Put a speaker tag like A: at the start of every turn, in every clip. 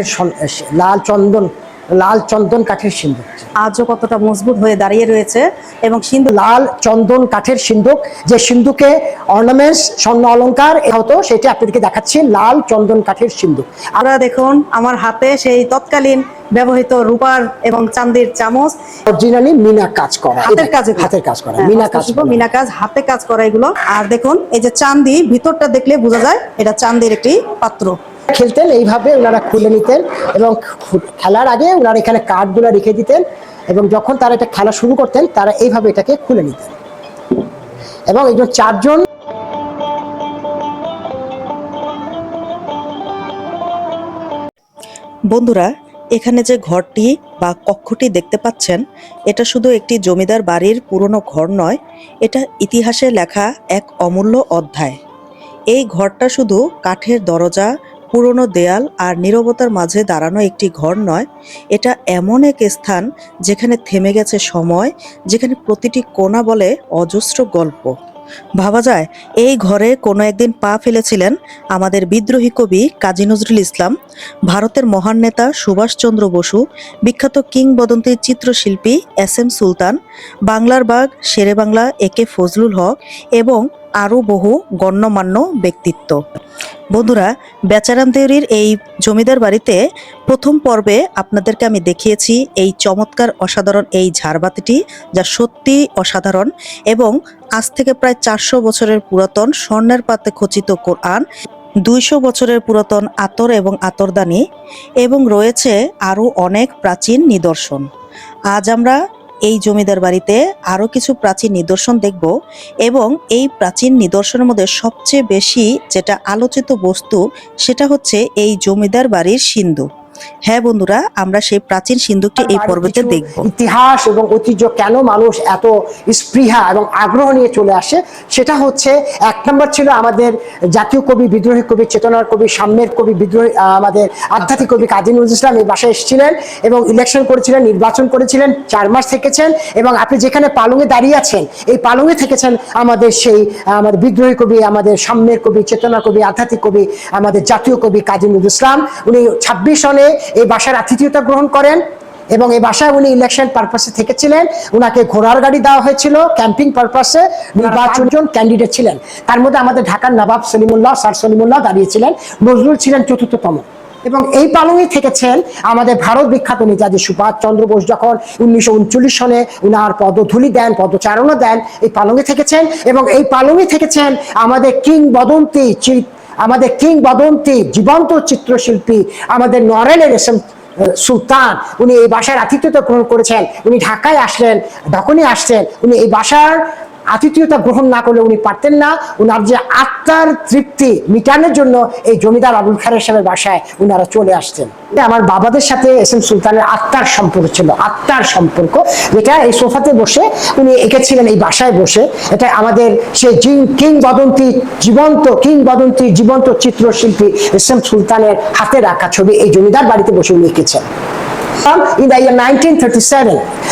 A: কাঠের লাল চন্দন লাল চন্দন কাঠের সিন্দুক
B: আজও কতটা মজবুত হয়ে দাঁড়িয়ে রয়েছে এবং সিন্ধু
A: লাল চন্দন কাঠের সিন্দুক যে সিন্ধুকে অর্নামেন্টস স্বর্ণ অলংকার এ হতো সেটা আপনাদেরকে দেখাচ্ছি লাল চন্দন কাঠের সিন্দুক
B: আমরা দেখুন আমার হাতে সেই তৎকালীন ব্যবহৃত রূপার এবং চান্দির চামচ।
A: অরিজিনালি মিনা কাজ করা।
B: হাতের কাজে
A: হাতের কাজ করা।
B: হ্যাঁ,
A: মিনা কাজ
B: মিনা কাজ হাতে কাজ করা এগুলো। আর দেখুন এই যে চান্দি ভিতরটা দেখলে বোঝা যায় এটা চান্দির একটি পাত্র।
A: খেলতেন, এইভাবে ওনারা খুলে নিতেন এবং খেলার আগে ওনারা এখানে কার্ডগুলো রেখে দিতেন এবং যখন তারা এটা খেলা শুরু করতেন, তারা এইভাবে এটাকে খুলে নিতেন। এবং একজন চারজন
C: বন্ধুরা, এখানে যে ঘরটি বা কক্ষটি দেখতে পাচ্ছেন, এটা শুধু একটি জমিদার বাড়ির পুরনো ঘর নয়, এটা ইতিহাসে লেখা এক অমূল্য অধ্যায়। এই ঘরটা শুধু কাঠের দরজা পুরনো দেয়াল আর নীরবতার মাঝে দাঁড়ানো একটি ঘর নয়, এটা এমন এক স্থান যেখানে থেমে গেছে সময়, যেখানে প্রতিটি কোণা বলে অজস্র গল্প। ভাবা যায়, এই ঘরে কোনো একদিন পা ফেলেছিলেন আমাদের বিদ্রোহী কবি কাজী নজরুল ইসলাম, ভারতের মহান নেতা সুভাষচন্দ্র বসু, বিখ্যাত কিংবদন্তি চিত্রশিল্পী এস এম সুলতান, বাংলার বাঘ শেরে বাংলা, এ কে ফজলুল হক এবং আরও বহু গণ্যমান্য ব্যক্তিত্ব। বন্ধুরা, বেচারাম দেউরির এই জমিদার বাড়িতে প্রথম পর্বে আপনাদেরকে আমি দেখিয়েছি এই চমৎকার অসাধারণ এই ঝাড়বাতিটি, যা সত্যি অসাধারণ এবং আজ থেকে প্রায় চারশো বছরের পুরাতন স্বর্ণের পাতে খচিত কোরআন, দুইশো বছরের পুরাতন আতর এবং আতরদানি এবং রয়েছে আরও অনেক প্রাচীন নিদর্শন। আজ আমরা এই জমিদার বাড়িতে আরও কিছু প্রাচীন নিদর্শন দেখব এবং এই প্রাচীন নিদর্শনের মধ্যে সবচেয়ে বেশি যেটা আলোচিত বস্তু সেটা হচ্ছে এই জমিদার বাড়ির সিন্ধু। হ্যাঁ বন্ধুরা আমরা সেই প্রাচীন সিন্ধুকটি এই পর্বতে দেখব।
A: ইতিহাস এবং ঐতিহ্য কেন মানুষ এত স্পৃহা এবং আগ্রহ নিয়ে চলে আসে সেটা হচ্ছে এক নম্বর ছিল আমাদের জাতীয় কবি বিদ্রোহী কবি চেতনার কবি সাম্যের কবি বিদ্রোহী আমাদের আধ্যাত্মিক কবি কাজী নজরুল ইসলাম এই বাসায় এসেছিলেন এবং ইলেকশন করেছিলেন নির্বাচন করেছিলেন চার মাস থেকেছেন এবং আপনি যেখানে পালংয়ে দাঁড়িয়ে আছেন এই পালংয়ে থেকেছেন আমাদের সেই আমাদের বিদ্রোহী কবি আমাদের সাম্যের কবি চেতনা কবি আধ্যাত্মিক কবি আমাদের জাতীয় কবি কাজী নজরুল ইসলাম। উনি ছাব্বিশ সনে এই বাসার আতিথেয়তা গ্রহণ করেন এবং এই বাসায় উনি ইলেকশন পারপাসে থেকেছিলেন। উনাকে ঘোড়ার গাড়ি দেওয়া হয়েছিল ক্যাম্পিং পারপাসে নির্বাচনজন ক্যান্ডিডেট ছিলেন। তার মধ্যে আমাদের ঢাকার নবাব সলিমুল্লাহ স্যার সলিমুল্লাহ দাঁড়িয়েছিলেন। নজরুল ছিলেন চতুর্থতম। এবং এই পালংয়ে থেকেছেন আমাদের ভারত বিখ্যাত নেতাজি সুভাষ চন্দ্র বোস যখন উনিশশো উনচল্লিশ সনে উনার পদধূলি দেন পদচারণা দেন এই পালংয়ে থেকেছেন। এবং এই পালংয়ে থেকেছেন আমাদের কিংবদন্তি চি- আমাদের কিংবদন্তি জীবন্ত চিত্রশিল্পী, আমাদের নরেনের এসম সুলতান, উনি এই বাসার আতিথ্যতা গ্রহণ করেছেন। উনি ঢাকায় আসলেন যখনই আসছেন। উনি এই বাসার আতিথ্যতা গ্রহণ না করলে উনি পারতেন না। উনার যে আত্মার তৃপ্তি মিটানোর জন্য এই জমিদার আবুল খারের সাহেবের বাসায় উনারা চলে আসতেন। আমার বাবাদের সাথে এস এম সুলতানের আত্মার সম্পর্ক ছিল, আত্মার সম্পর্ক। যেটা এই সোফাতে বসে উনি এঁকেছিলেন, এই বাসায় বসে। এটা আমাদের সে সেই কিংবদন্তি জীবন্ত কিংবদন্তি জীবন্ত চিত্রশিল্পী এস এম সুলতানের হাতে রাখা ছবি এই জমিদার বাড়িতে বসে উনি এঁকেছেন।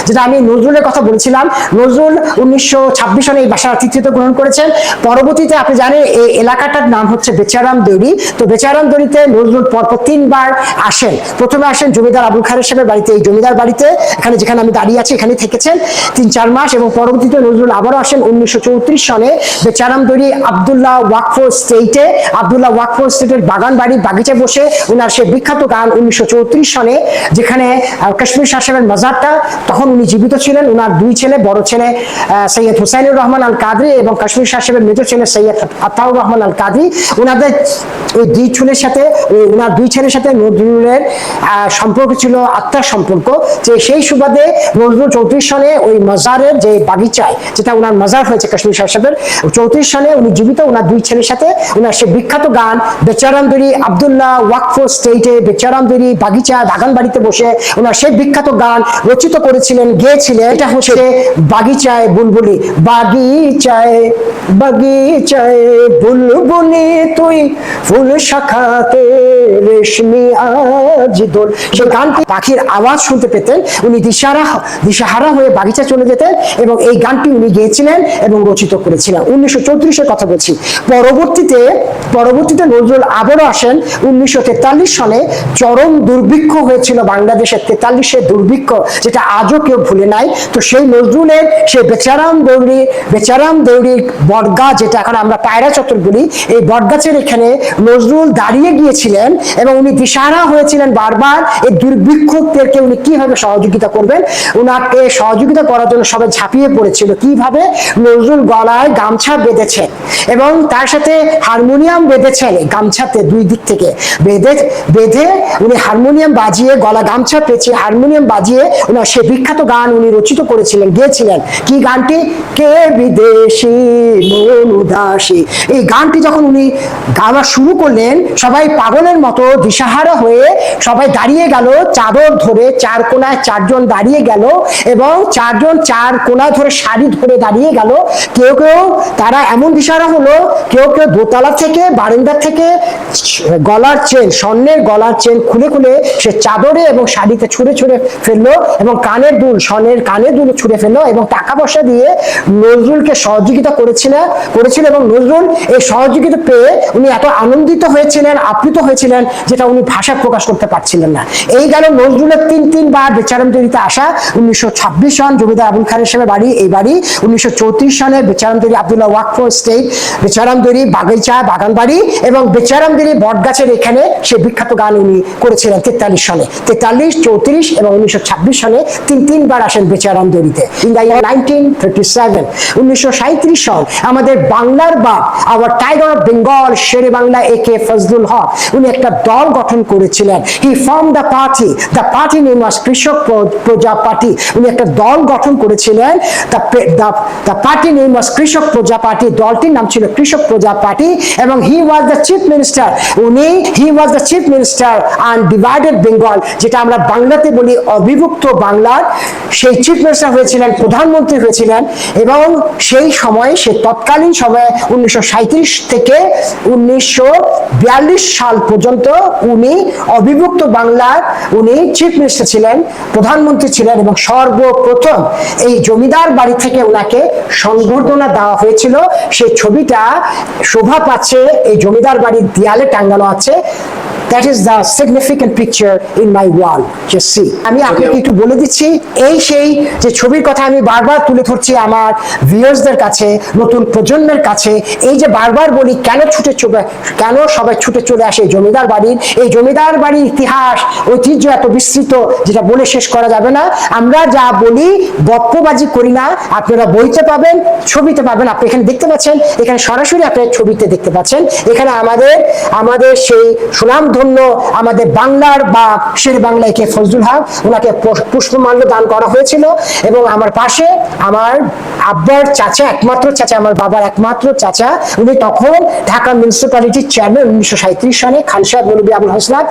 A: যেটা আমি নজরুলের কথা বলছিলাম। নজরুল উনিশশো ছাব্বিশ সনে এই বাসার আতিথ্যতা গ্রহণ করেছেন। পরবর্তীতে আপনি জানেন, এই এলাকাটার নাম হচ্ছে বেচারাম দড়ি। তো বেচারাম দড়িতে নজরুল পরপর তিনবার আসেন। প্রথমে আসেন জমিদার আবুল খারের সাহেবের বাড়িতে, এই জমিদার বাড়িতে। এখানে যেখানে আমি দাঁড়িয়ে আছি, এখানে থেকেছেন তিন চার মাস এবং পরবর্তীতে নজরুল আবারও আসেন উনিশশো চৌত্রিশ সনে বেচারাম দড়ি আবদুল্লাহ ওয়াকফো স্টেটে আবদুল্লাহ ওয়াকফো স্টেটের বাগান বাড়ি বাগিচায় বসে ওনার সে বিখ্যাত গান উনিশশো চৌত্রিশ সনে, যেখানে কাশ্মীর সাহেবের মাজারটা, তখন উনি জীবিত ছিলেন ওনার দুই ছেলে, বড় ছেলে সৈয়দ হুসাইনুর রহমান আল কাদরি এবং কাশ্মীর সাহেবের মেজর ছেলে সৈয়দ আতাউর রহমান আল কাদরি ওনাদের ওই দুই ছেলের সাথে ওনার দুই ছেলের সাথে নজরুলের সম্পর্ক ছিল, আত্মার সম্পর্ক। যে সেই সুবাদে নজরুল চৌত্রিশ সনে ওই মাজারের যে বাগিচায়, যেটা ওনার মজার হয়েছে কাশ্মীর সাহেবের, চৌত্রিশ সনে উনি জীবিত ওনার দুই ছেলের সাথে ওনার সে বিখ্যাত গান, বেচারামদুরি আবদুল্লাহ ওয়াকফো স্টেটে বেচারামদুরি বাগিচা বাগান বাড়িতে বসে ওনার সেই বিখ্যাত গান রচিত করেছিলেন গেয়েছিলেন এটা হচ্ছে বাগিচায় বুলবুলি। বাগিচায় বাগিচায় বুলবুলি তুই ফুল শাখাতে রেশমি আজ দোল। সেই গানটি পাখির আওয়াজ শুনতে পেতেন উনি দিশারা দিশাহারা হয়ে বাগিচা চলে যেতেন এবং এই গানটি উনি গেয়েছিলেন এবং রচিত করেছিলেন। উনিশশো চৌত্রিশের কথা বলছি। পরবর্তীতে পরবর্তীতে নজরুল আবারও আসেন। উনিশশো তেতাল্লিশ সনে চরম দুর্ভিক্ষ হয়েছিল বাংলাদেশের তেতাল্লিশের দুর্ভিক্ষ যেটা আজও কেউ ভুলে নাই, তো সেই নজরুলের, সেই বেচারাম দৌড়ি, বেচারাম দৌড়ির বটগাছ যেটা এখন আমরা পায়রা চত্বর বলি, এই বটগাছের এখানে নজরুল দাঁড়িয়ে গিয়েছিলেন এবং উনি দিশাহারা হয়েছিলেন বারবার এই দুর্ভিক্ষকদেরকে উনি কীভাবে সহযোগিতা করবেন? উনাকে সহযোগিতা করার জন্য সবাই ঝাঁপিয়ে পড়েছিল। কীভাবে? নজরুল গলায় গামছা বেঁধেছেন এবং তার সাথে হারমোনিয়াম বেঁধেছেন গামছাতে দুই দিক থেকে। বেঁধে বেঁধে উনি হারমোনিয়াম বাজিয়ে গলা গামছা পেঁচিয়ে হারমোনিয়াম বাজিয়ে ওনার সে বিখ্যাত গান উনি রচিত করেছিলেন, গেয়েছিলেন। কি গানটি? কে বিদেশি মন উদাসী এই গানটি যখন উনি গাওয়া শুরু করলেন, সবাই পাগলের মতো দিশাহারা হয়ে সবাই দাঁড়িয়ে গেল, চাদর ধরে চার কোনায় চারজন দাঁড়িয়ে গেল এবং চারজন চার কোনায় ধরে শাড়ি ধরে দাঁড়িয়ে গেল। কেউ কেউ তারা এমন দিশাহারা হলো, কেউ কেউ দোতলা থেকে বারান্দা থেকে, গলার চেন স্বর্ণের গলার চেন খুলে খুলে সে চাদরে এবং শাড়িতে ছুঁড়ে ছুঁড়ে ফেলল এবং কানের দুল, স্বর্ণের কানের দুল ছুঁড়ে ফেলল এবং টাকা পয়সা দিয়ে নজরুলকে সহযোগিতা করেছিল করেছিল এবং নজরুল এই সহযোগিতা পেয়ে উনি এত আনন্দিত হয়েছিলেন, আপ্লুত হয়েছিলেন যেটা উনি ভাষা প্রকাশ করতে পারছিলেন না। এই গেল নজরুলের তিন, তিনবার বেচারাম তৈরিতে আসা উনিশশো ছাব্বিশ সন জমিদার আবুল খানের হিসেবে বাড়ি, এই বাড়ি। উনিশশো চৌত্রিশ সনে বেচারাম তৈরি আবদুল্লাহ ওয়াকফ স্টেট বেচারাম তৈরি বাগিচা বাগান বাড়ি এবং বেচারাম তৈরি বটগাছের এখানে সে বিখ্যাত গান উনি করেছিলেন তেতাল্লিশ সনে। তেতাল্লিশ চৌত্রিশ এবং উনিশশো সনে তিন তিনবার আসেন বেচারাম তৈরিতে in the year nineteen thirty seven উনিশশো সন আমাদের বাংলার বাপ আবার tiger of Bengal Shere Bangla A K Fazlul Huq উনি একটা দল গঠন করেছিলেন। He form the party the party name was Krishak Praja party উনি একটা দল গঠন করেছিলেন। The party name was Krishak Praja party দলটির নাম ছিল কৃষক প্রজা পার্টি এবং he was the chief minister উনি he was the chief minister and divided Bengal যেটা আমরা বাংলাতে বলি অবিভক্ত বাংলার, সেই চিফ মিনিস্টার হয়েছিলেন, প্রধানমন্ত্রী হয়েছিলেন এবং সেই সময় সে তৎকালীন সময়ে উনিশশো সাঁইত্রিশ থেকে উনিশশো বিয়াল্লিশ সাল পর্যন্ত উনি অবিভক্ত বাংলার, উনি চিফ মিনিস্টার ছিলেন, প্রধানমন্ত্রী ছিলেন এবং সর্বপ্রথম এই জমিদার বাড়ি থেকে ওনাকে সংবর্ধনা দেওয়া হয়েছিল। সেই ছবিটা শোভা পাচ্ছে, এই জমিদার বাড়ির দেয়ালে টাঙ্গানো আছে। That is the significant picture in my wall just see আমি আপনাকে একটু বলে দিচ্ছি এই সেই যে ছবির কথা আমি বারবার তুলে ধরছি আমার ভিউয়ার্সদের কাছে নতুন প্রজন্মের কাছে এই যে বারবার বলি কেন ছুটে চলে কেন সবাই ছুটে চলে আসে জমিদার বাড়ির? এই জমিদার বাড়ির ইতিহাস ঐতিহ্য এত বিস্তৃত যেটা বলে শেষ করা যাবে না। আমরা যা বলি গপ্পবাজি করি না। আপনারা বইতে পাবেন ছবিতে পাবেন। আপনি এখানে দেখতে পাচ্ছেন এখানে সরাসরি আপনি ছবিতে দেখতে পাচ্ছেন। এখানে আমাদের আমাদের সেই সুনামধন্য আমাদের বাংলার বা শের বাংলায় কে ফজলুল হক ওনাকে পুষ্পমাল্য দান করা হয়েছিল এবং আমার পাশে আমার আব্বার চাচা একমাত্র চাচা আমার বাবার একমাত্র চাচা উনি তখন ঢাকা মিউনিসিপ্যালিটির চেয়ারম্যান উনিশশো সাঁত্রিশ সনে খান সাহেব মৌলবী আবুল হাসনাদ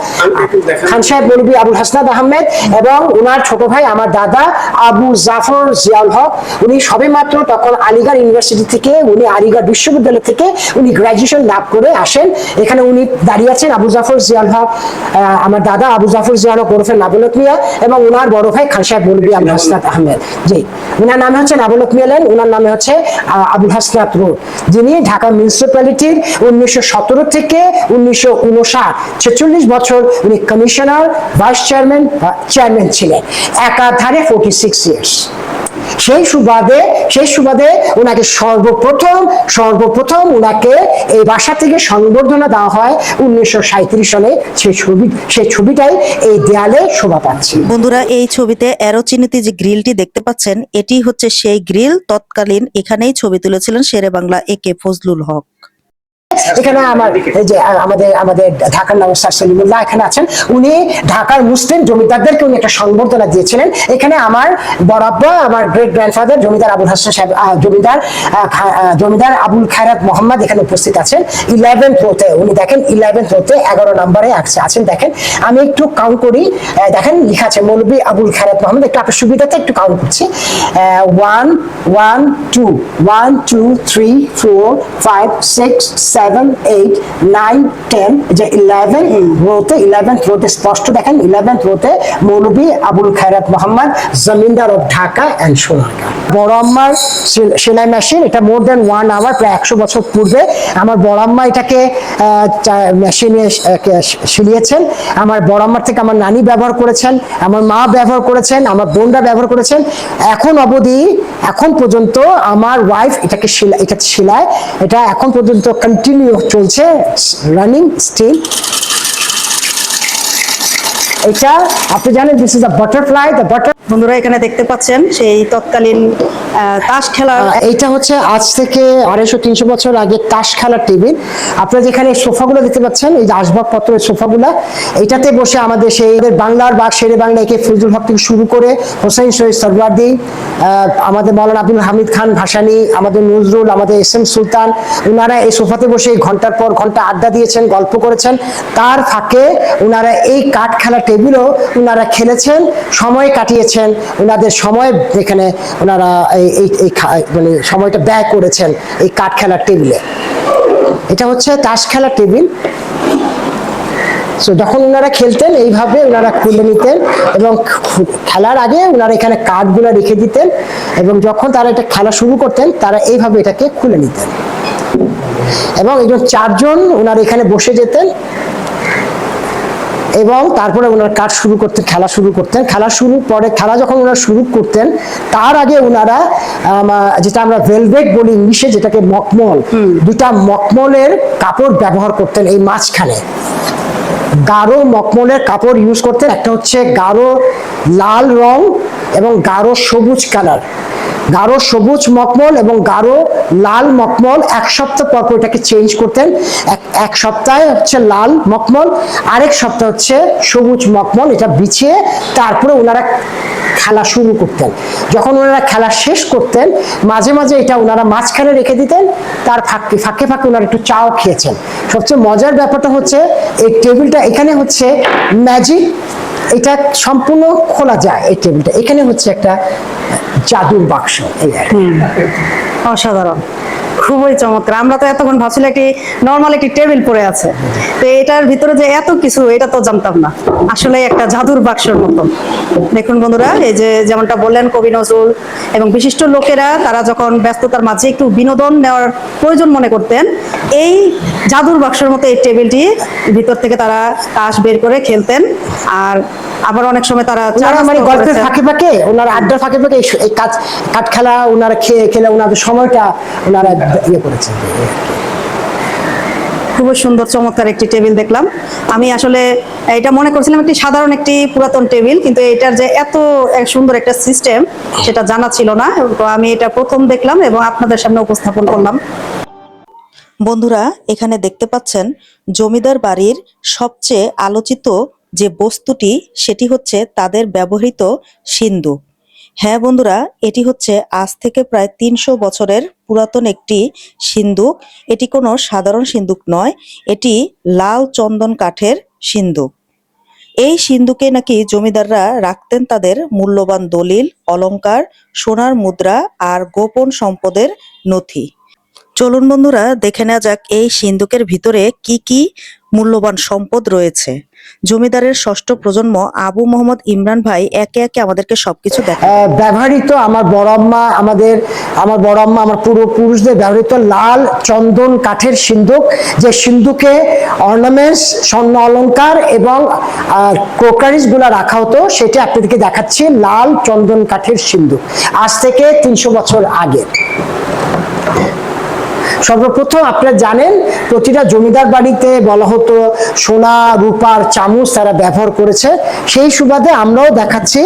A: খান সাহেব মৌলবী আবুল হাসনাদ আহমেদ এবং ওনার ছোট ভাই আমার দাদা আবু জাফর জিয়াউল হক উনি সবেমাত্র তখন আলিগড় ইউনিভার্সিটি থেকে উনি আলিগড় বিশ্ববিদ্যালয় থেকে উনি গ্রাজুয়েশন লাভ করে আসেন। এখানে উনি দাঁড়িয়ে আছেন আবু জাফর জিয়াউল হক আমার দাদা আবু জাফর জিয়াউল হক ওরফে নাবুলক মিয়া এবং ওনার বড় ভাই খান সাহেব মৌলবী আবুল হাসনাত আহমেদ। জি ওনার নামে হচ্ছে নাবুলক মিয়া লেন ওনার নামে হচ্ছে আবুল হাসনাত রোড যিনি ঢাকা মিউনিসিপ্যালিটির উনিশশো সতেরো থেকে উনিশশো উনষাট, ছেচল্লিশ বছর উনি কমিশনার, ভাইস চেয়ারম্যান চেয়ারম্যান ছিলেন। একাধারে ফোর্টি সিক্স ইয়ার্স সেই সুবাদে সেই সুবাদে ওনাকে সর্বপ্রথম সর্বপ্রথম ওনাকে এই বাসা থেকে সংবর্ধনা দেওয়া হয় উনিশশো সাঁত্রিশ সালে সেই ছবি সেই ছবিটাই এই দেয়ালে শোভা পাচ্ছে।
C: বন্ধুরা, এই ছবিতে অ্যারো চিহ্নিত যে গ্রিলটি দেখতে পাচ্ছেন, এটি হচ্ছে সেই গ্রিল। তৎকালীন এখানেই ছবি তুলেছিলেন শেরে বাংলা এ কে ফজলুল হক।
A: এখানে আমার এই যে আমাদের আমাদের ঢাকার নাম স্যার সলিমুল্লাহ এখানে আছেন। উনি ঢাকার মুসলিম জমিদারদেরকে উনি একটা সংবর্ধনা দিয়েছিলেন। এখানে আমার বরাব্বা আমার গ্রেট গ্র্যান্ডফাদার জমিদার আবুল হাসান সাহেব জমিদার জমিদার আবুল খায়রাত মোহাম্মদ এখানে উপস্থিত আছেন। ইলেভেন্থ রোতে উনি দেখেন ইলেভেন্থ রোতে এগারো নম্বরে আছে আছেন দেখেন। আমি একটু কাউন্ট করি দেখেন লেখা আছে মৌলবী আবুল খায়রাত মোহাম্মদ একটু আপনার সুবিধাতে একটু কাউন্ট করছি। One one two one two three four five six seven eight nine ten যে ইলেভেন রোতে ইলেভেন্থ রোতে স্পষ্ট দেখেন ইলেভেন্থ রোতে মৌলবী আবুল খায়রাত মোহাম্মদ জমিনদার অফ ঢাকা অ্যান্ড সোনারগাঁ বড় আম্মার সেলাই মেশিন এটা মোর দেন ওয়ান আওয়ার প্রায় একশো বছর পূর্বে আমার বড় আম্মা এটাকে মেশিনে সিলিয়েছেন আমার বড় আম্মার থেকে আমার নানি ব্যবহার করেছেন আমার মা ব্যবহার করেছেন আমার বোনরা ব্যবহার করেছেন। এখন অবধি এখন পর্যন্ত আমার ওয়াইফ এটাকে সেলাই এটা সেলাই এটা এখন পর্যন্ত কন্টিনিউ চলছে রানিং স্টিল এটা আপনি জানেন this is a butterfly the butter
B: বন্ধুরা এখানে দেখতে পাচ্ছেন সেই তৎকালীন তাস খেলা
A: এইটা হচ্ছে আজ থেকে আড়াইশো তিনশো বছর আগে তাস খেলার টেবিল। আপনারা যেখানে সোফাগুলো দেখতে পাচ্ছেন এই যে আসবাবপত্রের সোফাগুলো এইটাতে বসে আমাদের সেই বাংলার বাগ শেরে বাংলা একে ফজলুল হক থেকে শুরু করে হোসেন শহীদ আহ, আমাদের মৌলানা আব্দুল হামিদ খান ভাসানি আমাদের নজরুল আমাদের এস এম সুলতান ওনারা এই সোফাতে বসে ঘণ্টার পর ঘণ্টা আড্ডা দিয়েছেন গল্প করেছেন। তার ফাঁকে ওনারা এই কাঠ খেলা টেবিলও ওনারা খেলেছেন, সময় কাটিয়েছেন ওনাদের সময় এখানে ওনারা এই এই মানে সময়টা ব্যয় করেছেন এই কাঠ খেলার টেবিলে। এটা হচ্ছে তাস খেলার টেবিল। সো যখন ওনারা খেলতেন, এইভাবে ওনারা খুলে নিতেন এবং খেলার আগে ওনারা এখানে কার্ডগুলো রেখে দিতেন এবং যখন তারা এটা খেলা শুরু করতেন, তারা এইভাবে এটাকে খুলে নিতেন। এবং একজন চারজন ওনারা এখানে বসে যেতেন। এবং তারপরে ওনারা কাজ শুরু করতেন খেলা শুরু করতেন। খেলা শুরু পরে খেলা যখন ওনারা শুরু করতেন তার আগে ওনারা যেটা আমরা ভেলভেট বলি ইংলিশে যেটাকে মকমল দুটা মকমলের কাপড় ব্যবহার করতেন এই মাঝখানে। গাঢ় মকমলের কাপড় ইউজ করতেন। একটা হচ্ছে গাঢ় লাল রং এবং গাঢ় সবুজ কালার গাঢ় সবুজ মকমল এবং গাঢ় লাল মকমল এক সপ্তাহ পর এটাকে চেঞ্জ করতেন। এক এক সপ্তাহে হচ্ছে লাল মকমল আরেক সপ্তাহ হচ্ছে সবুজ মকমল এটা বিছিয়ে তারপরে ওনারা খেলা শুরু করতেন। যখন ওনারা খেলা শেষ করতেন, মাঝে মাঝে এটা ওনারা মাঝখানে রেখে দিতেন, তার ফাঁকে ফাঁকে ফাঁকে ওনারা একটু চাও খেয়েছেন। সবচেয়ে মজার ব্যাপারটা হচ্ছে, এই টেবিলটা এখানে হচ্ছে ম্যাজিক এটা সম্পূর্ণ খোলা যায় এই টেবিলটা। এখানে হচ্ছে একটা জাদুর বাক্স।
B: অসাধারণ। খুবই চমৎকার। আমরা তো এতক্ষণ ভাবছিলাম একটি নর্মাল একটি টেবিল পড়ে আছে। তো এটার ভিতরে যে এত কিছু এটা তো জানতাম না। আসলে একটা জাদুর বাক্সের মতো। দেখুন বন্ধুরা এই যে যেমনটা বললেন কবি নজরুল এবং বিশিষ্ট লোকেরা তারা যখন ব্যস্ততার মাঝে একটু বিনোদন নেওয়ার প্রয়োজন মনে করতেন এই জাদুর বাক্সের মতো এই টেবিলটি ভিতর থেকে তারা তাস বের করে খেলতেন। আর আবার অনেক সময় তারা
A: মানে গল্পের। ফাঁকে ফাঁকে ওনারা আড্ডার ফাঁকে ফাঁকে এই- এই কাজ কাঠ খেলা ওনারা খেয়ে খেলে ওনাদের সময়টা ওনারা ইয়ে করেছেন
B: খুবই সুন্দর, চমৎকার একটি টেবিল দেখলাম। আমি আসলে এটা মনে করছিলাম একটি সাধারণ একটি পুরাতন টেবিল, কিন্তু এটার যে এত সুন্দর একটা সিস্টেম, সেটা জানা ছিল না। তো আমি এটা প্রথম দেখলাম এবং আপনাদের সামনে উপস্থাপন করলাম।
C: বন্ধুরা, এখানে দেখতে পাচ্ছেন জমিদার বাড়ির সবচেয়ে আলোচিত যে বস্তুটি, সেটি হচ্ছে তাদের ব্যবহৃত সিন্দুক হ্যাঁ বন্ধুরা, এটি হচ্ছে আজ থেকে প্রায় তিনশো বছরের পুরাতন একটি সিন্দুক। এটি কোনো সাধারণ সিন্দুক নয়, এটি লাল চন্দন কাঠের সিন্দুক। এই সিন্ধুকে নাকি জমিদাররা রাখতেন তাদের মূল্যবান দলিল, অলংকার, সোনার মুদ্রা আর গোপন সম্পদের নথি। চলুন বন্ধুরা, দেখে নেওয়া যাক এই সিন্ধুকের ভিতরে কি কি মূল্যবান সম্পদ রয়েছে। জমিদারের ষষ্ঠ প্রজন্ম আবু মোহাম্মদ ইমরান ভাই একে একে আমাদেরকে সবকিছু
A: ব্যবহৃত আমার বড় আম্মা, আমাদের, আমার বড় আম্মা, আমার পূর্বপুরুষদের ব্যবহৃত লাল চন্দন কাঠের সিন্ধুক, যে সিন্ধুকে অর্নামেন্টস স্বর্ণ অলংকার এবং ক্রোকারিজগুলা রাখা হতো, সেটা আপনাদেরকে দেখাচ্ছি, লাল চন্দন কাঠের সিন্ধুক। আজ থেকে তিনশো বছর আগে। সর্বপ্রথম আপনারা জানেন প্রতিটা জমিদার বাড়িতে বলা হতো সোনা রূপার চামচ তারা ব্যবহার করেছে। সেই সুবাদে আমরাও দেখাচ্ছি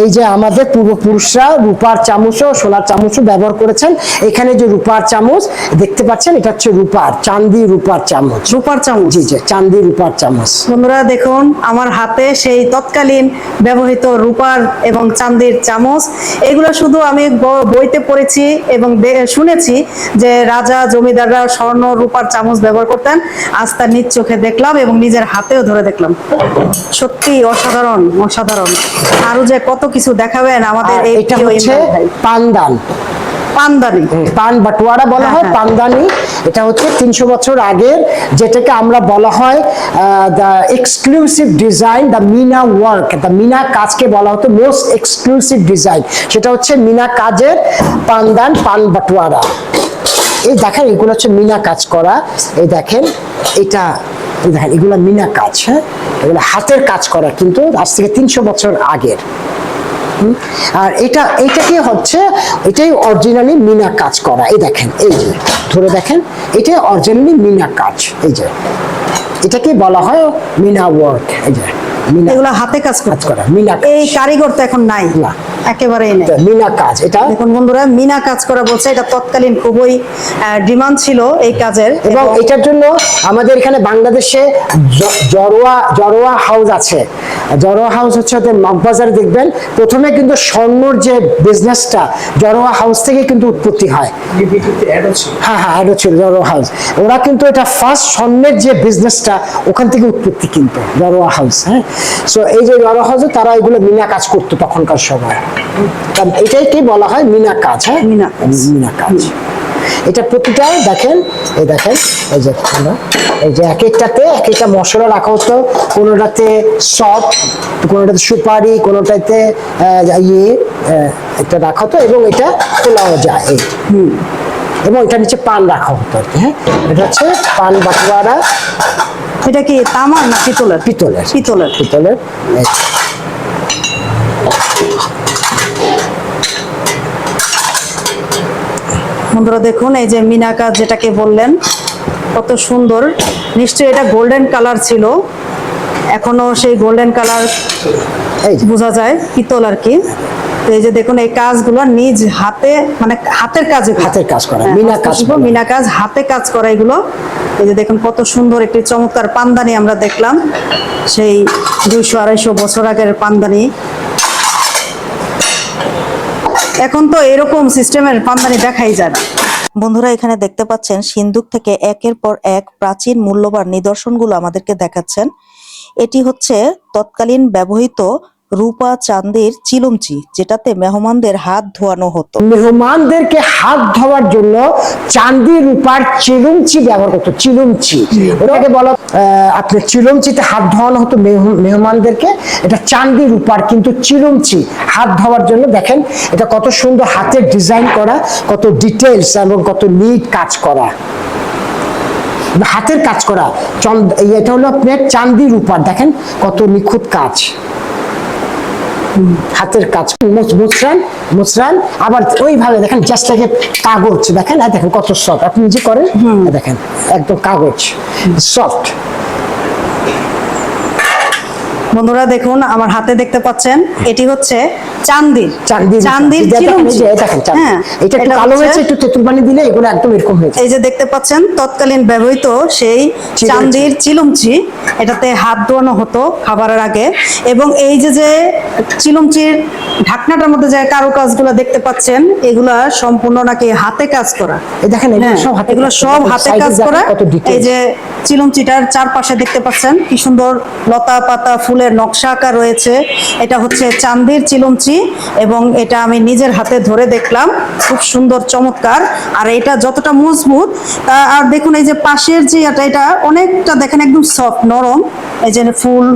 A: এই যে আমাদের পূর্বপুরুষরা রূপার চামচও সোনার চামচও ব্যবহার করেছেন। এখানে যে রূপার চামচ দেখতে পাচ্ছেন এটা হচ্ছে রূপার চান্দি রূপার চামচ।
B: রূপার চামচ।
A: জি জি চান্দি রূপার চামচ।
B: বন্ধুরা দেখুন আমার হাতে সেই তৎকালীন ব্যবহৃত রূপার এবং চান্দির চামচ। এগুলো শুধু আমি বইতে পড়েছি এবং শুনেছি যে রাজা জমিদাররা স্বর্ণ রূপার চামচ ব্যবহার করতেন। আজ তার নিজ চোখে দেখলাম এবং নিজের হাতেও ধরে দেখলাম। সত্যি অসাধারণ অসাধারণ। আরও যে কত কিছু দেখাবেন আমাদের
A: এটা হচ্ছে পানদান।
B: পানদানি।
A: পান বাটোয়ারা বলা
B: হ্যাঁ,
A: হয়
B: হ্যাঁ।
A: পানদানি। এটা হচ্ছে তিনশো বছর আগের যেটাকে আমরা বলা হয় the exclusive design the meena work the meena কাজকে বলা হতো মোস্ট এক্সক্লুসিভ ডিজাইন সেটা হচ্ছে মিনা কাজের পানদান পান বাটোয়ারা এই দেখেন এগুলো হচ্ছে মিনা কাজ করা। এই দেখেন এটা এই দেখেন এগুলো মিনা কাজ হ্যাঁ? এগুলো হাতের কাজ করা কিন্তু আজ থেকে তিনশো বছর আগের? আর এটা এইটাকে হচ্ছে এটাই অরিজিনালি মিনা কাজ করা। এই দেখেন এই যে ধরে দেখেন এটাই অরিজিনালি মিনা কাজ। এই যে এটাকে বলা হয় মিনা ওয়ার্ক এই যে মিনা
B: এগুলো হাতে কাজ
A: কাজ করা মিনা
B: এই কারিগর তো এখন নাই।
A: না।
B: একেবারেই নেই।
A: মিনা কাজ এটা?
B: দেখুন বন্ধুরা মিনা কাজ করা বলছে এটা তৎকালীন খুবই ডিমান্ড ছিল এই কাজের।
A: এবং এটার জন্য আমাদের এখানে বাংলাদেশে জরোয়া জরোয়া হাউস আছে। জরোয়া হাউস হচ্ছে ওদের মগবাজারে দেখবেন প্রথমে কিন্তু স্বর্ণর যে বিজনেসটা জরোয়া হাউস থেকে কিন্তু উৎপত্তি হয়। হ্যাঁ হ্যাঁ অ্যাডও ছিল জরোয়া হাউস ওরা কিন্তু এটা ফার্স্ট স্বর্ণের যে বিজনেসটা ওখান থেকে উৎপত্তি কিন্তু জরোয়া হাউস হ্যাঁ? সো এই যে জরোয়া হাউসে তারা এগুলো মিনা কাজ করতো তখনকার সময়। এটাই কি বলা হয় মিনা কাজ হ্যাঁ?
B: মিনা।
A: মিনা কাজ। এটা প্রতিটা দেখেন এই দেখেন এই যে এই যে এক একটাতে এক একটা মশলা রাখা হতো কোনোটাতে সফট কোনোটাতে সুপারি কোনোটাতে ইয়ে একটা রাখা হতো এবং এটা খোলাও যায় এই। এবং এটা নিচে পান রাখা হতো আর কি হ্যাঁ? এটা হচ্ছে পান বাটুয়ারা।
B: এটা কি তামার না পিতলের?
A: পিতলের।
B: পিতলের।
A: পিতলের
B: বন্ধুরা দেখুন এই যে মিনা কাজ যেটাকে বললেন কত সুন্দর। নিশ্চয়ই এটা গোল্ডেন কালার ছিল। এখনও সেই গোল্ডেন কালার
A: এই
B: বোঝা যায় পিতল আর কি। এই যে দেখুন এই কাজগুলো নিজ হাতে মানে হাতের কাজ।
A: হাতের কাজ করা,
B: হ্যাঁ,
A: মিনা কাজ
B: মিনা কাজ হাতে কাজ করা এগুলো। এই যে দেখুন কত সুন্দর একটি চমৎকার পানদানি আমরা দেখলাম। সেই দুইশো আড়াইশো বছর আগের পানদানি। এখন তো এরকম সিস্টেমের পানদানি দেখাই যায় না।
C: বন্ধুরা, এখানে দেখতে পাচ্ছেন, সিন্ধুক থেকে একের পর এক প্রাচীন মূল্যবান নিদর্শনগুলো আমাদেরকে দেখাচ্ছেন। এটি হচ্ছে তৎকালীন ব্যবহৃত রূপা চান্দির চিলুমচি, যেটাতে মেহমানদের হাত ধোয়ানো হতো।
A: মেহমানদেরকে হাত ধোয়ার জন্য চান্দি রূপার চিলুমচি ব্যবহার করতো, চিলুমচি। ওটাকে বলো আপনার চিলুমচিতে হাত ধোয়ানো হতো মেহমানদেরকে, এটা চান্দি রূপার কিন্তু চিলুমচি। হাত ধোয়ার জন্য দেখেন, এটা কত সুন্দর হাতের ডিজাইন করা, কত ডিটেলস এবং কত নিট কাজ করা। হাতের কাজ করা। চন্দ এই এটা হলো আপনার চান্দি রূপার, দেখেন কত নিখুঁত কাজ। হাতের কাজ। মুচ- মুচরান মুচরান আবার ওইভাবে দেখেন জাস্ট লাগে কাগজ দেখেন? আর দেখেন কত সফট আপনি যে করেন? দেখেন একদম কাগজ সফট
B: বন্ধুরা দেখুন আমার হাতে দেখতে পাচ্ছেন এটি হচ্ছে চান্দির।
A: চান্দি
B: চান্দির চিলুমচি
A: দেখেন চান্দি
B: হ্যাঁ
A: এটা একটু কালো হয়েছে একটু তেঁতুল পানি দিলে এগুলো একদম এরকম হয়েছে
B: এই যে দেখতে পাচ্ছেন তৎকালীন ব্যবহৃত সেই চান্দির চিলুমচি এটাতে হাত ধোয়ানো হতো খাবারের আগে। এবং এই যে যে চিলুমচির ঢাকনাটার মধ্যে যে কারুকাজগুলো দেখতে পাচ্ছেন এগুলা সম্পূর্ণ নাকি হাতে কাজ করা।
A: এই দেখেন এগুলো
B: হ্যাঁ,
A: সব হাতে
B: এগুলো
A: কাজ
B: সব। হাতে কাজ করা। এই যে চিলুমচিটার চারপাশে দেখতে পাচ্ছেন কি সুন্দর লতা পাতা ফুলের নকশা আঁকা রয়েছে। এটা হচ্ছে চান্দির চিলুমচি এবং এটা আমি নিজের হাতে ধরে দেখলাম। খুব সুন্দর, চমৎকার। আর এটা যতটা মজবুত আর দেখুন এই যে পাশের যে এটা এটা অনেকটা দেখেন একদম সফট নরম। এই যে ফুল,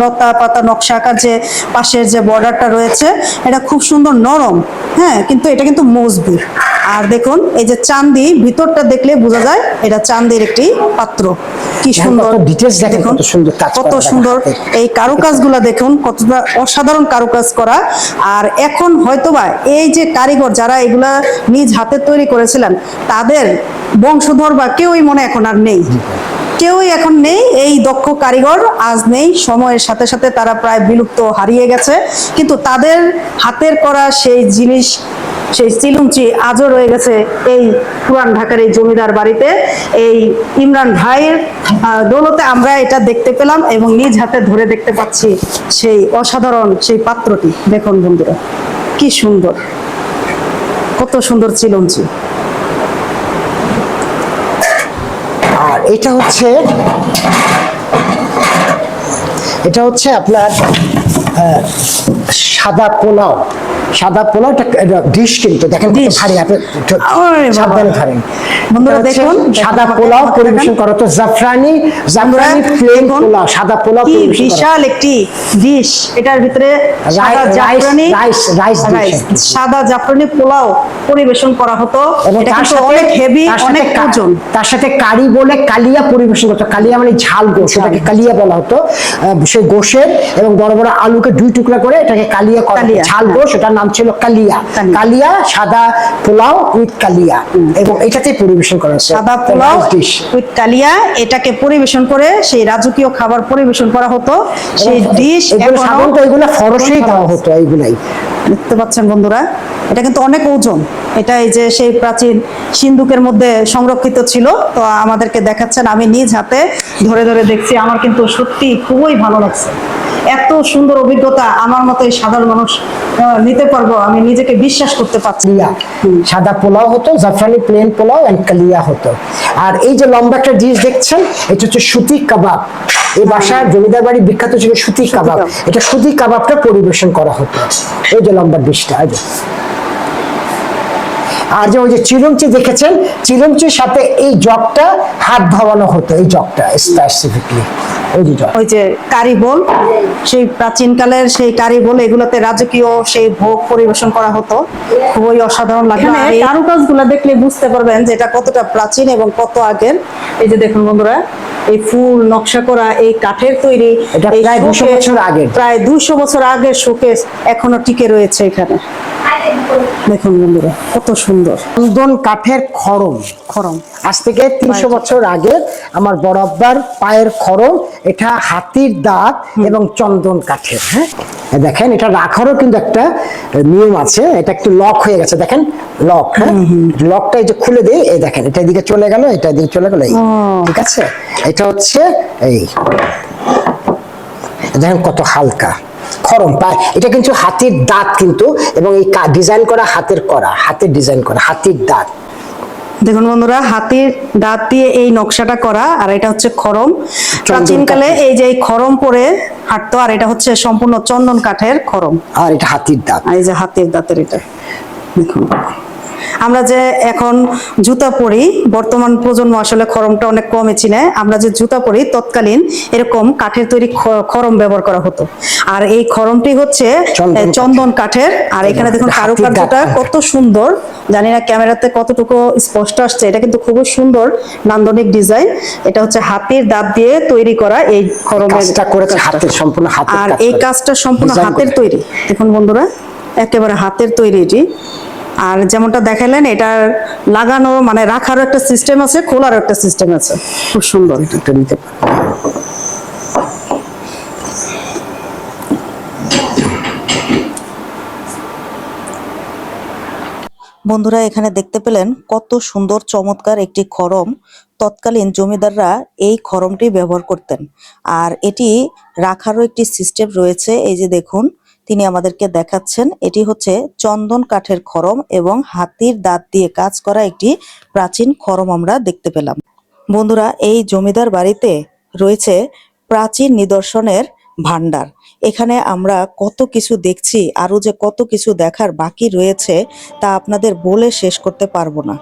B: লতা পাতা নকশা আঁকার যে পাশের যে বর্ডারটা রয়েছে, এটা খুব সুন্দর নরম। হ্যাঁ কিন্তু এটা কিন্তু মজবুত। আর দেখুন এই যে চান্দি ভিতরটা দেখলে বোঝা যায় এটা চান্দির একটি পাত্র। কি সুন্দর।
A: কত details দেখেন, কত সুন্দর
B: সুন্দর এই কারুকাজগুলা দেখুন কতটা অসাধারণ কারুকাজ করা। আর এখন হয়তোবা এই যে কারিগর যারা এগুলা নিজ হাতে তৈরি করেছিলেন তাদের বংশধর বা কেউই মনে এখন আর নেই। কেউই এখন নেই এই দক্ষ কারিগর আজ নেই সময়ের সাথে সাথে তারা প্রায় বিলুপ্ত হারিয়ে গেছে। কিন্তু তাদের হাতের করা সেই জিনিস সেই চিলুমচি আজও রয়ে গেছে এই পুরান ঢাকার এই জমিদার বাড়িতে। এই ইমরান ভাইয়ের দৌলতে আমরা এটা দেখতে পেলাম এবং নিজ হাতে ধরে দেখতে পাচ্ছি সেই অসাধারণ সেই পাত্রটি। দেখুন বন্ধুরা, কি সুন্দর, কত সুন্দর চিলুমচি
A: আর এটা হচ্ছে এটা হচ্ছে আপনার সাদা পোলাও। সাদা পোলাও ডিশ কিন্তু দেখেন কত ভারী আপনি একটু। সাবধানে ধরেন
B: বন্ধুরা
A: এটা
B: দেখুন,
A: সাদা পোলাও পরিবেশন। করা তো জাফরানি জাফরানি প্লেন পোলাও সাদা পোলাও
B: বিশাল একটি ডিশ এটার ভিতরে সাদা জাফরানি
A: রাইস- রাইস।
B: সাদা জাফরানি পোলাও পরিবেশন করা হতো। এটা কিন্তু অনেক হেভি অনেক ওজন।
A: তার সাথে কারি বলে কালিয়া পরিবেশন করতো কালিয়া মানে ঝাল গোশ সেটাকে কালিয়া বলা হতো। সেই গোশের এবং বড় বড় আলুকে দুই টুকরা করে এটাকে কালিয়া করা ঝাল
B: হ্যাঁ।
A: গোশ এটার নাম ছিল কালিয়া।
B: কালিয়া।
A: সাদা পোলাও উইথ কালিয়া। এবং এটাতে পরিবেশন করা হতো
B: সাদা পোলাও উইথ কালিয়া এটাকে পরিবেশন করে সেই রাজকীয় খাবার পরিবেশন করা হতো। সেই ডিশ
A: সাধারণত এগুলো ফরসেই দেওয়া হতো এইগুলাই।
B: দেখতে পাচ্ছেন বন্ধুরা এটা কিন্তু অনেক ওজন। এটা এই যে সেই প্রাচীন সিন্ধুকের মধ্যে সংরক্ষিত ছিল। তো আমাদেরকে দেখাচ্ছেন আমি নিজ হাতে ধরে ধরে দেখছি আমার কিন্তু সত্যি খুবই ভালো লাগছে। এত সুন্দর অভিজ্ঞতা আমার মতো এই সাধারণ মানুষ নিতে পারব। আমি নিজেকে বিশ্বাস করতে পারছি
A: সাদা পোলাও হতো জাফরানি প্লেন পোলাও এন্ড কালিয়া হতো। আর এই যে লম্বা একটা ডিশ দেখছেন এটা হচ্ছে সুতি কাবাব। এই বাসার জমিদার বাড়ি বিখ্যাত ছিল সুতি কাবাব। এটা সুতি কাবাবটা পরিবেশন করা হতো। এই যে লম্বা ডিশটা এই যে। আর যে ওই যে চিলমচি দেখেছেন চিলমচির সাথে এই জগটা হাত ধোয়ানো হতো এই জগটা স্পেসিফিকলি ওই যে জগ
B: ওই যে কারিবল সেই প্রাচীনকালের সেই কারিবল এগুলোতে রাজকীয় সেই ভোগ পরিবেশন করা হতো। খুবই অসাধারণ লাগে
A: এখানে
B: এই কারুকাজগুলো দেখলে বুঝতে পারবেন যে এটা কতটা প্রাচীন এবং কত আগের। এই যে দেখুন বন্ধুরা এই ফুল নকশা করা এই কাঠের তৈরি
A: প্রায় 200
B: showcase,
A: বছর আগের।
B: প্রায় দুইশো বছর আগের শোকেস এখনও টিকে রয়েছে এখানে। দেখুন বন্ধুরা কত সুন্দর।
A: চন্দন কাঠের খড়ম
B: খরম।
A: আজ থেকে তিনশো বছর আগে আমার বড় আব্বার পায়ের খড়ম এটা হাতির দাঁত এবং চন্দন কাঠের হ্যাঁ? দেখেন এটা রাখারও কিন্তু একটা নিয়ম আছে এটা একটু লক হয়ে গেছে দেখেন? লক হ্যাঁ? লকটা এই যে খুলে দিই এই দেখেন এটা এদিকে চলে গেল এটা এদিকে চলে গেল এই ঠিক আছে? এটা হচ্ছে এই দেখেন কত হালকা। খরম পায় এটা কিন্তু হাতির দাঁত কিন্তু এবং এই ডিজাইন করা হাতের করা হাতের ডিজাইন করা হাতির দাঁত।
B: দেখুন বন্ধুরা হাতির দাঁত দিয়ে এই নকশাটা করা আর এটা হচ্ছে খরম। প্রাচীনকালে এই যে এই খরম পরে হাঁটতো আর এটা হচ্ছে সম্পূর্ণ চন্দন কাঠের খরম।
A: আর এটা হাতির দাঁত।
B: এই যে হাতির দাঁতের এটা দেখুন। আমরা যে এখন জুতা পরি বর্তমান প্রজন্ম আসলে খরমটা অনেক কমে চিনে আমরা যে জুতা পরি তৎকালীন এরকম কাঠের তৈরি খরম ব্যবহার করা হতো। আর এই খরমটি হচ্ছে
A: চন্দন
B: কাঠের। আর এখানে দেখুন। কারুকার্যটা কত সুন্দর। জানি না ক্যামেরাতে কতটুকু স্পষ্ট আসছে এটা কিন্তু খুবই সুন্দর নান্দনিক ডিজাইন। এটা হচ্ছে হাতির দাঁত দিয়ে তৈরি করা এই খরমের
A: করেছে হাতের সম্পূর্ণ হাতের
B: আর এই কাজটা সম্পূর্ণ হাতের তৈরি। দেখুন বন্ধুরা একেবারে হাতের তৈরি এটি। আর যেমনটা দেখালেন এটার লাগানো মানে রাখারও একটা সিস্টেম আছে, খোলারও একটা সিস্টেম আছে। খুব সুন্দর
A: নিতে
C: বন্ধুরা, এখানে দেখতে পেলেন কত সুন্দর চমৎকার একটি খরম। তৎকালীন জমিদাররা এই খরমটি ব্যবহার করতেন। আর এটি রাখারও একটি সিস্টেম রয়েছে। এই যে দেখুন তিনি আমাদেরকে দেখাচ্ছেন, এটি হচ্ছে চন্দন কাঠের খরম এবং হাতির দাঁত দিয়ে কাজ করা একটি প্রাচীন খরম আমরা দেখতে পেলাম। বন্ধুরা, এই জমিদার বাড়িতে রয়েছে প্রাচীন নিদর্শনের ভান্ডার এখানে আমরা কত কিছু দেখছি আরও যে কত কিছু দেখার বাকি রয়েছে, তা আপনাদের বলে শেষ করতে পারব না।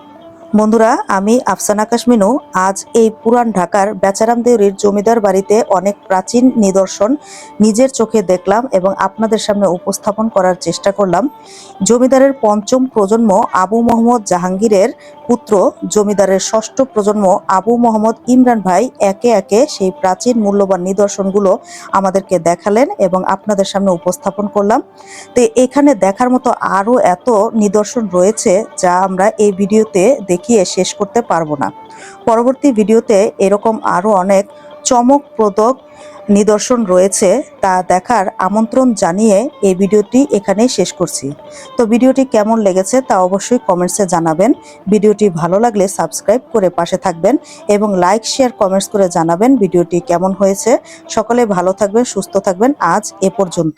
C: বন্ধুরা, আমি আফসানা কাশমিনু। আজ এই পুরান ঢাকার বেচারাম দেউরির জমিদার বাড়িতে অনেক প্রাচীন নিদর্শন নিজের চোখে দেখলাম এবং আপনাদের সামনে উপস্থাপন করার চেষ্টা করলাম। জমিদারের পঞ্চম প্রজন্ম আবু মোহাম্মদ জাহাঙ্গীরের পুত্র, জমিদারের ষষ্ঠ প্রজন্ম আবু মোহাম্মদ ইমরান ভাই একে একে সেই প্রাচীন মূল্যবান নিদর্শনগুলো আমাদেরকে দেখালেন এবং আপনাদের সামনে উপস্থাপন করলাম। তো এখানে দেখার মতো আরও এত নিদর্শন রয়েছে যা আমরা এই ভিডিওতে দেখিয়ে শেষ করতে পারব না। পরবর্তী ভিডিওতে এরকম আরও অনেক চমকপ্রদক নিদর্শন রয়েছে তা দেখার আমন্ত্রণ জানিয়ে এই ভিডিওটি এখানেই শেষ করছি। তো ভিডিওটি কেমন লেগেছে তা অবশ্যই কমেন্টসে জানাবেন। ভিডিওটি ভালো লাগলে সাবস্ক্রাইব করে পাশে থাকবেন এবং লাইক, শেয়ার, কমেন্টস করে জানাবেন ভিডিওটি কেমন হয়েছে। সকলে ভালো থাকবেন, সুস্থ থাকবেন। আজ এ পর্যন্ত